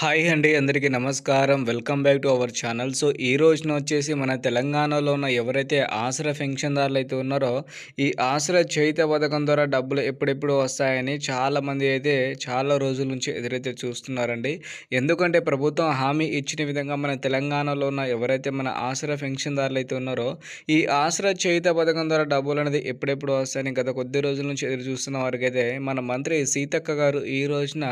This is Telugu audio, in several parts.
హాయ్ అండి అందరికీ నమస్కారం. Welcome back to our channel. So ఈ రోజున వచ్చేసి మన తెలంగాణలో ఉన్న ఎవరైతే ఆసరా పెన్షన్దారులు అయితే ఉన్నారో ఈ ఆసరా చేయిత పథకం ద్వారా డబ్బులు ఎప్పుడెప్పుడు వస్తాయని చాలామంది అయితే చాలా రోజుల నుంచి ఎదురైతే చూస్తున్నారండి. ఎందుకంటే ప్రభుత్వం హామీ ఇచ్చిన విధంగా మన తెలంగాణలో ఉన్న ఎవరైతే మన ఆసరా పెన్షన్దారులు అయితే ఉన్నారో ఈ ఆసరా చేయిత పథకం ద్వారా డబ్బులు అనేది ఎప్పుడెప్పుడు వస్తాయని గత కొద్ది రోజుల నుంచి ఎదురు చూస్తున్న వారికైతే మన మంత్రి సీతక్క గారు ఈ రోజున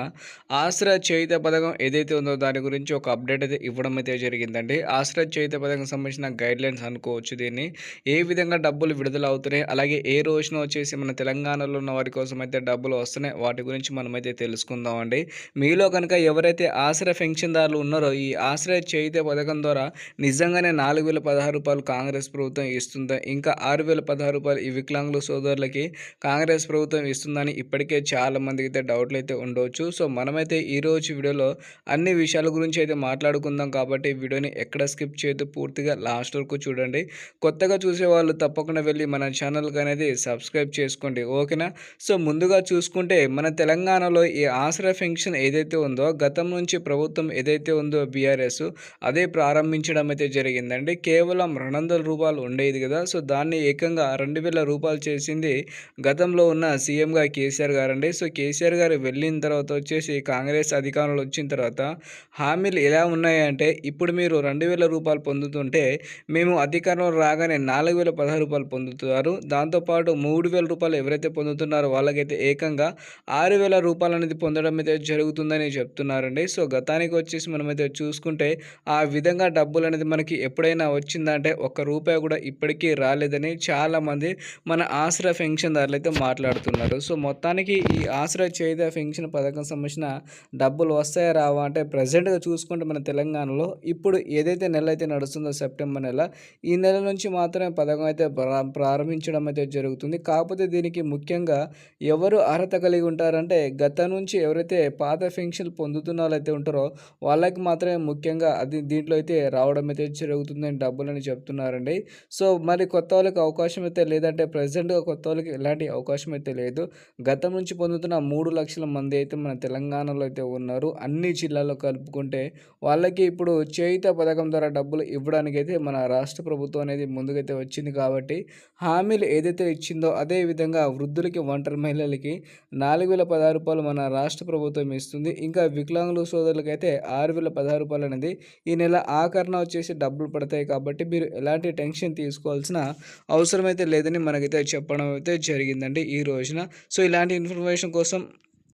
ఆసరా చేయిత పథకం ఏదైతే ఉందో దాని గురించి ఒక అప్డేట్ అయితే ఇవ్వడం అయితే జరిగిందండి. ఆశ్రయ చేత పథకం సంబంధించిన గైడ్ లైన్స్ అనుకోవచ్చు దీన్ని. ఏ విధంగా డబ్బులు విడుదల అవుతున్నాయి అలాగే ఏ రోజున వచ్చేసి మన తెలంగాణలో ఉన్న వారి కోసం అయితే డబ్బులు వస్తున్నాయి? వాటి గురించి మనమైతే తెలుసుకుందామండి. మీలో కనుక ఎవరైతే ఆశ్రయ పెన్షన్దారులు ఉన్నారో ఈ ఆశ్రయ చేయితే పథకం ద్వారా నిజంగానే నాలుగు వేల పదహారు రూపాయలు కాంగ్రెస్ ప్రభుత్వం ఇస్తుందా? ఇంకా ఆరు వేల పదహారు రూపాయలు ఈ వికలాంగుల సోదరులకి కాంగ్రెస్ ప్రభుత్వం ఇస్తుందని ఇప్పటికే చాలా మందికి అయితే డౌట్లు అయితే ఉండవచ్చు సో మనమైతే ఈరోజు వీడియోలో అన్ని విషయాల గురించి అయితే మాట్లాడుకుందాం కాబట్టి వీడియోని ఎక్కడ స్కిప్ చేయొద్దు పూర్తిగా లాస్ట్ వరకు చూడండి. కొత్తగా చూసే వాళ్ళు తప్పకుండా వెళ్ళి మన ఛానల్కి అనేది సబ్స్క్రైబ్ చేసుకోండి ఓకేనా? సో ముందుగా చూసుకుంటే మన తెలంగాణలో ఈ ఆసరా ఫెన్షన్ ఏదైతే ఉందో గతం నుంచి ప్రభుత్వం ఏదైతే ఉందో బీఆర్ఎస్ అదే ప్రారంభించడం అయితే జరిగిందండి. కేవలం రెండు వందల రూపాయలు ఉండేది కదా సో దాన్ని ఏకంగా రెండు వేల రూపాయలు చేసింది గతంలో ఉన్న సీఎంగా కేసీఆర్ గారండి. సో కేసీఆర్ గారు వెళ్ళిన తర్వాత వచ్చేసి కాంగ్రెస్ అధికారంలో వచ్చిన తర్వాత తర్వాత హామీలు ఎలా ఉన్నాయంటే ఇప్పుడు మీరు రెండు వేల రూపాయలు పొందుతుంటే మేము అధికారం రాగానే నాలుగు వేల పదహారు రూపాయలు పొందుతున్నారు దాంతోపాటు మూడు వేల రూపాయలు ఎవరైతే పొందుతున్నారో వాళ్ళకైతే ఏకంగా ఆరు వేల రూపాయలు అనేది పొందడం అయితే జరుగుతుందని చెప్తున్నారండి. సో గతానికి వచ్చేసి మనమైతే చూసుకుంటే ఆ విధంగా డబ్బులు అనేది మనకి ఎప్పుడైనా వచ్చిందంటే ఒక్క రూపాయి కూడా ఇప్పటికీ రాలేదని చాలామంది మన ఆశ్రయ పెన్షన్దారులు అయితే మాట్లాడుతున్నారు. సో మొత్తానికి ఈ ఆశ్రయ చేత పెన్షన్ పథకం సంబంధించిన డబ్బులు వస్తాయా రావు అంటే ప్రజెంట్గా చూసుకుంటే మన తెలంగాణలో ఇప్పుడు ఏదైతే నెల అయితే నడుస్తుందో సెప్టెంబర్ నెల ఈ నెల నుంచి మాత్రమే పథకం అయితే ప్రారంభించడం అయితే జరుగుతుంది. కాకపోతే దీనికి ముఖ్యంగా ఎవరు అర్హత కలిగి ఉంటారంటే గత నుంచి ఎవరైతే పాత పెన్షన్ పొందుతున్న వాళ్ళైతే ఉంటారో వాళ్ళకి మాత్రమే ముఖ్యంగా అది దీంట్లో అయితే రావడం అయితే జరుగుతుందని డబ్బులని చెప్తున్నారండి. సో మరి కొత్త వాళ్ళకి అవకాశం అయితే లేదంటే ప్రజెంట్గా కొత్త వాళ్ళకి ఎలాంటి అవకాశం అయితే లేదు. గతం నుంచి పొందుతున్న మూడు లక్షల మంది అయితే మన తెలంగాణలో అయితే ఉన్నారు. అన్ని జిల్లాలో కలుపుకుంటే వాళ్ళకి ఇప్పుడు చేయిత పథకం ద్వారా డబ్బులు ఇవ్వడానికి అయితే మన రాష్ట్ర ప్రభుత్వం అనేది ముందుకైతే వచ్చింది కాబట్టి హామీలు ఏదైతే ఇచ్చిందో అదే విధంగా వృద్ధులకి ఒంటరి మహిళలకి నాలుగు వేల పదహారు రూపాయలు మన రాష్ట్ర ప్రభుత్వం ఇస్తుంది. ఇంకా వికలాంగుల సోదరులకి అయితే ఆరు వేల పదహారు రూపాయలు అనేది ఈ నెల ఆకరణ వచ్చేసి డబ్బులు పడతాయి కాబట్టి మీరు ఎలాంటి టెన్షన్ తీసుకోవాల్సిన అవసరం అయితే లేదని మనకైతే చెప్పడం అయితే జరిగిందండి ఈ రోజున. సో ఇలాంటి ఇన్ఫర్మేషన్ కోసం